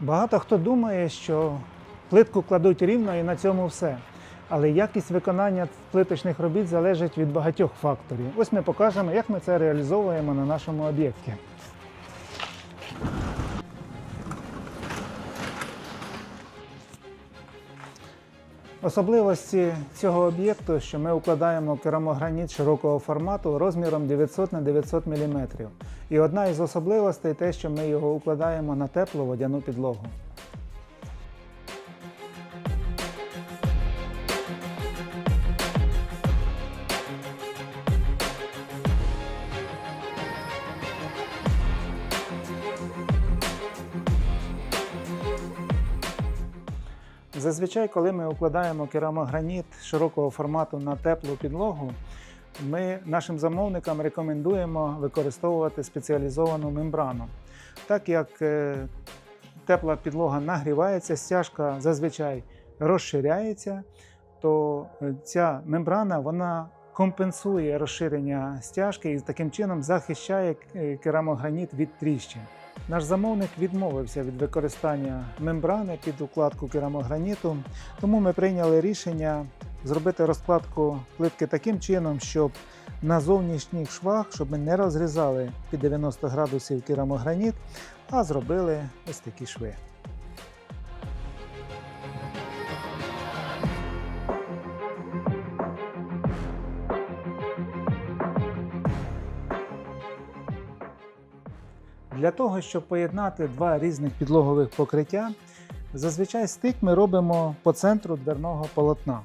Багато хто думає, що плитку кладуть рівно і на цьому все. Але якість виконання плиточних робіт залежить від багатьох факторів. Ось ми покажемо, як ми це реалізовуємо на нашому об'єкті. Особливості цього об'єкту, що ми укладаємо керамограніт широкого формату розміром 900 на 900 мм. І одна із особливостей те, що ми його укладаємо на теплу водяну підлогу. Зазвичай, коли ми укладаємо керамограніт широкого формату на теплу підлогу, ми нашим замовникам рекомендуємо використовувати спеціалізовану мембрану. Так як е, тепла підлога нагрівається, стяжка зазвичай розширяється, то е, ця мембрана вона компенсує розширення стяжки і таким чином захищає е, керамограніт від тріщин. Наш замовник відмовився від використання мембрани під укладку керамограніту, тому ми прийняли рішення зробити розкладку плитки таким чином, щоб на зовнішніх швах, щоб ми не розрізали під 90 градусів керамограніт, а зробили ось такі шви. Для того, щоб поєднати два різних підлогових покриття, зазвичай стик ми робимо по центру дверного полотна.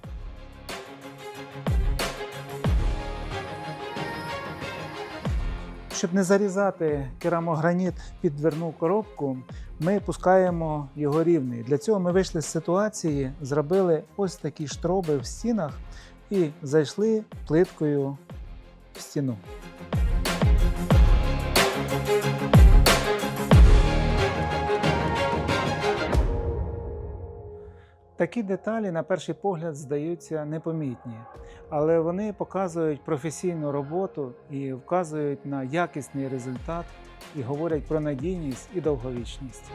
Щоб не зарізати керамограніт під дверну коробку, ми пускаємо його рівний. Для цього ми вийшли з ситуації, зробили ось такі штроби в стінах і зайшли плиткою в стіну. Такі деталі, на перший погляд, здаються непомітні, але вони показують професійну роботу і вказують на якісний результат і говорять про надійність і довговічність.